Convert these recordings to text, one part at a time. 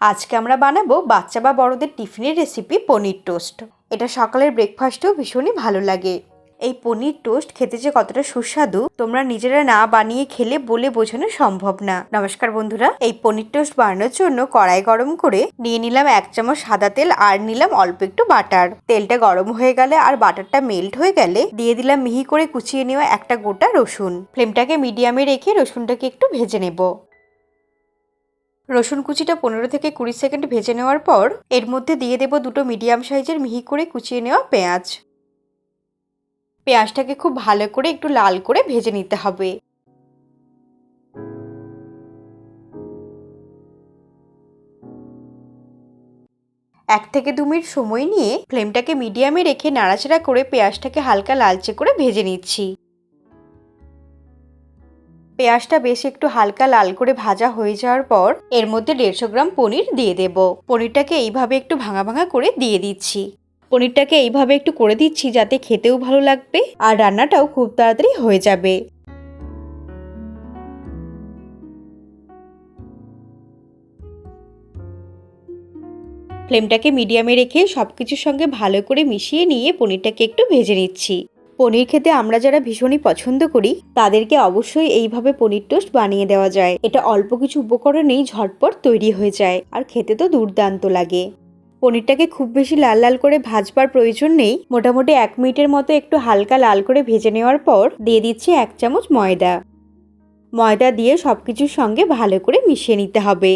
আজকে আমরা বানাবো বাচ্চা বা বড়দের টিফিনের রেসিপি পনির টোস্ট এটা সকালের ব্রেকফাস্টেও ভীষণই ভালো লাগে। এই পনির টোস্ট খেতে যে কতটা সুস্বাদু, তোমরা নিজেরা না বানিয়ে খেলে বলে বোঝানো সম্ভব না। নমস্কার বন্ধুরা, এই পনির টোস্ট বানানোর জন্য কড়াই গরম করে নিয়ে নিলাম এক চামচ সাদা তেল আর নিলাম অল্প একটু বাটার। তেলটা গরম হয়ে গেলে আর বাটারটা মেল্ট হয়ে গেলে দিয়ে দিলাম মিহি করে কুচিয়ে নেওয়া একটা গোটা রসুন। ফ্লেমটাকে মিডিয়ামে রেখে রসুনটাকে একটু ভেজে নেব। রসুন কুচিটা পনেরো থেকে কুড়ি সেকেন্ড ভেজে নেওয়ার পর এর মধ্যে দিয়ে দেব দুটো মিডিয়াম সাইজের মিহি করে কুচিয়ে নেওয়া পেঁয়াজ। পেঁয়াজটাকে খুব ভালো করে একটু লাল করে ভেজে নিতে হবে। এক থেকে দু মিনিট সময় নিয়ে ফ্লেমটাকে মিডিয়ামে রেখে নাড়াচাড়া করে পেঁয়াজটাকে হালকা লালচে করে ভেজে নিচ্ছি। পেঁয়াজটা বেশ একটু হালকা লাল করে ভাজা হয়ে যাওয়ার পর এর মধ্যে দেড়শো গ্রাম পনির দিয়ে দেব। পনিরটাকে এইভাবে একটু ভাঙা ভাঙা করে দিয়ে দিচ্ছি। পনিরটাকে এইভাবে একটু করে দিচ্ছি যাতে খেতেও ভালো লাগবে আর রান্নাটাও খুব তাড়াতাড়ি হয়ে যাবে। ফ্লেমটাকে মিডিয়ামে রেখে সব কিছুর সঙ্গে ভালো করে মিশিয়ে নিয়ে পনিরটাকে একটু ভেজে নিচ্ছি। পনির খেতে আমরা যারা ভীষণই পছন্দ করি, তাদেরকে অবশ্যই এইভাবে পনির টোস্ট বানিয়ে দেওয়া যায়। এটা অল্প কিছু উপকরণেই ঝটপট তৈরি হয়ে যায় আর খেতে তো দুর্দান্ত লাগে। পনিরটাকে খুব বেশি লাল লাল করে ভাজবার প্রয়োজন নেই। মোটামুটি এক মিনিটের মতো একটু হালকা লাল করে ভেজে নেওয়ার পর দিয়ে দিচ্ছি এক চামচ ময়দা। ময়দা দিয়ে সব কিছুর সঙ্গে ভালো করে মিশিয়ে নিতে হবে।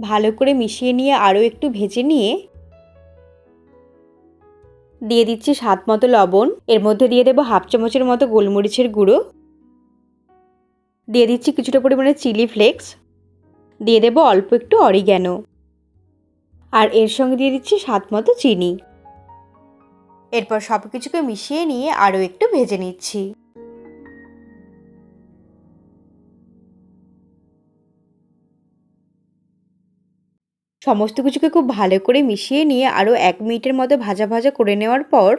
ভালো করে মিশিয়ে নিয়ে আরও একটু ভেজে নিয়ে দিয়ে দিচ্ছি স্বাদ মতো লবণ। এর মধ্যে দিয়ে দেবো হাফ চামচের মতো গোলমরিচের গুঁড়ো। দিয়ে দিচ্ছি কিছুটা পরিমাণে চিলি ফ্লেক্স। দিয়ে দেবো অল্প একটু অরিগ্যানো। আর এর সঙ্গে দিয়ে দিচ্ছি স্বাদ মতো চিনি। এরপর সব কিছুকে মিশিয়ে নিয়ে আরও একটু ভেজে নিচ্ছি। সমস্ত কিছুকে খুব ভালো করে মিশিয়ে নিয়ে আরও এক মিনিটের মতো ভাজা ভাজা করে নেওয়ার পর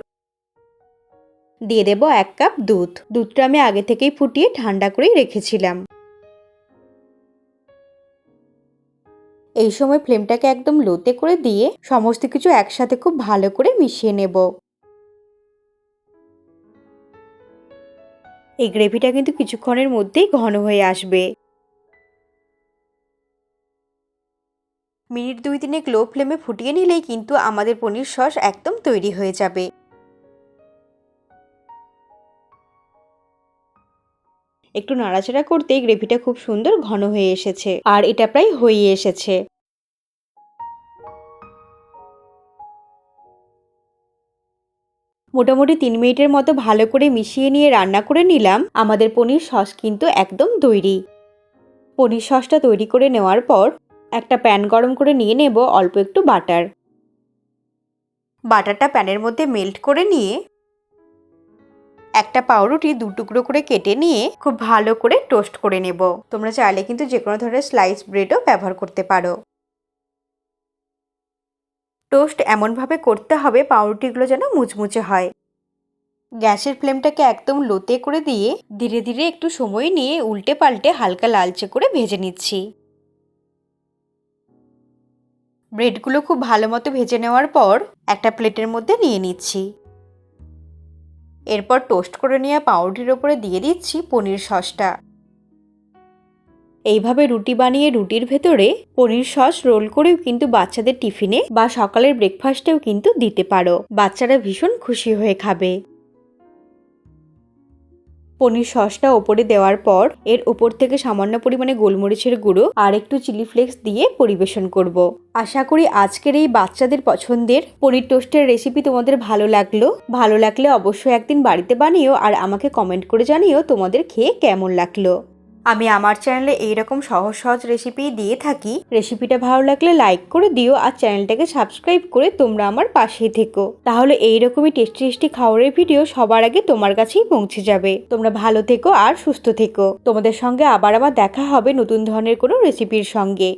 দিয়ে দেব এক কাপ দুধ। দুধটা আমি আগে থেকেই ফুটিয়ে ঠান্ডা করেই রেখেছিলাম। এই সময় ফ্লেমটাকে একদম লোতে করে দিয়ে সমস্ত কিছু একসাথে খুব ভালো করে মিশিয়ে নেব। এই গ্রেভিটা কিন্তু কিছুক্ষণের মধ্যেই ঘন হয়ে আসবে। মিনিট দুই তিনেক লো ফ্লেমে ফুটিয়ে নিলেই কিন্তু আমাদের পনির সস একদম তৈরি হয়ে যাবে। একটু নাড়াচাড়া করতেই গ্রেভিটা খুব সুন্দর ঘন হয়ে এসেছে, আর এটা প্রায় হয়ে এসেছে। মোটামুটি তিন মিনিটের মতো ভালো করে মিশিয়ে নিয়ে রান্না করে নিলাম, আমাদের পনির সস কিন্তু একদম তৈরি। পনির সসটা তৈরি করে নেওয়ার পর একটা প্যান গরম করে নিয়ে নেব অল্প একটু বাটার। বাটারটা প্যানের মধ্যে মেল্ট করে নিয়ে একটা পাউরুটি দু টুকরো করে কেটে নিয়ে খুব ভালো করে টোস্ট করে নেব। তোমরা চাইলে কিন্তু যে কোনো ধরনের স্লাইস ব্রেডও ব্যবহার করতে পারো। টোস্ট এমনভাবে করতে হবে পাউরুটিগুলো যেন মুচমুচে হয়। গ্যাসের ফ্লেমটাকে একদম লোতে করে দিয়ে ধীরে ধীরে একটু সময় নিয়ে উল্টে পাল্টে হালকা লালচে করে ভেজে নিচ্ছি। ব্রেডগুলো খুব ভালো মতো ভেজে নেওয়ার পর একটা প্লেটের মধ্যে নিয়ে নিচ্ছি। এরপর টোস্ট করে নেওয়া পাউরুটির ওপরে দিয়ে দিচ্ছি পনির সসটা। এইভাবে রুটি বানিয়ে রুটির ভেতরে পনির সস রোল করেও কিন্তু বাচ্চাদের টিফিনে বা সকালের ব্রেকফাস্টেও কিন্তু দিতে পারো। বাচ্চারা ভীষণ খুশি হয়ে খাবে। পনির সসটা ওপরে দেওয়ার পর এর উপর থেকে সামান্য পরিমাণে গোলমরিচের গুঁড়ো আর একটু চিলি ফ্লেক্স দিয়ে পরিবেশন করব। আশা করি আজকের এই বাচ্চাদের পছন্দের পনির টোস্টের রেসিপি তোমাদের ভালো লাগল ভালো লাগলে অবশ্যই একদিন বাড়িতে বানিও আর আমাকে কমেন্ট করে জানিও তোমাদের খেয়ে কেমন লাগল আমি আমার চ্যানেলে এইরকম সহজ সহজ রেসিপি দিয়ে থাকি। রেসিপিটা ভালো লাগলে লাইক করে দিও আর চ্যানেলটাকে সাবস্ক্রাইব করে তোমরা আমার পাশেই থেকো। তাহলে এইরকমই টেস্টি টেস্টি খাওয়ারের ভিডিও সবার আগে তোমার কাছেই পৌঁছে যাবে। তোমরা ভালো থেকো আর সুস্থ থেকো। তোমাদের সঙ্গে আবার আবার দেখা হবে নতুন ধরনের কোনো রেসিপির সঙ্গে।